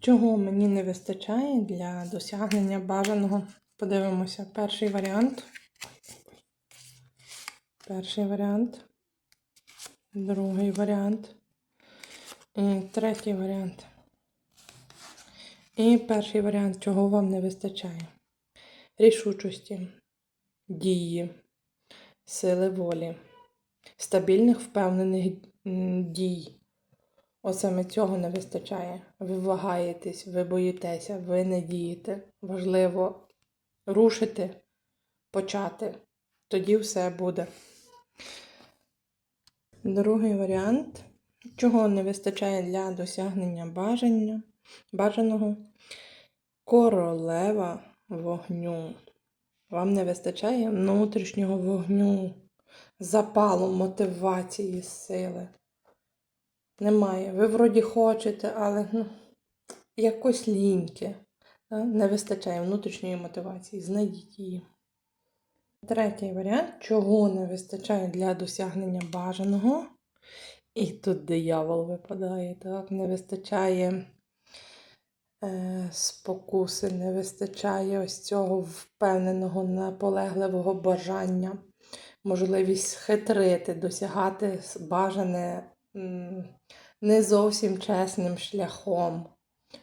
Чого мені не вистачає для досягнення бажаного? Подивимося. Перший варіант. Перший варіант. Другий варіант. І третій варіант. І перший варіант, чого вам не вистачає. Рішучості, дії, сили волі, стабільних впевнених дій. От саме цього не вистачає. Ви вагаєтесь, ви боїтеся, ви не дієте. Важливо рушити, почати. Тоді все буде. Другий варіант, чого не вистачає для досягнення бажання, бажаного королева вогню. Вам не вистачає внутрішнього вогню, запалу, мотивації, сили. Немає. Ви вроді хочете, але ну, якось ліньки. Не вистачає внутрішньої мотивації. Знайдіть її. Третій варіант, чого не вистачає для досягнення бажаного. І тут диявол випадає, так? Не вистачає е, спокуси, не вистачає ось цього впевненого, наполегливого бажання, можливість хитрити, досягати бажане не зовсім чесним шляхом,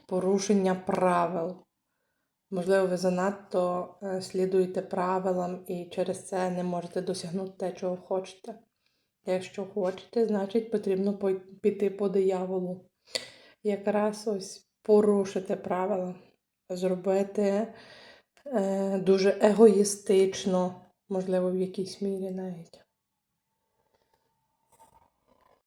порушення правил. Можливо, ви занадто е, слідуєте правилам і через це не можете досягнути те, чого хочете. Якщо хочете, значить потрібно піти по дияволу. Якраз ось порушити правила, зробити е, дуже егоїстично, можливо, в якійсь мірі навіть.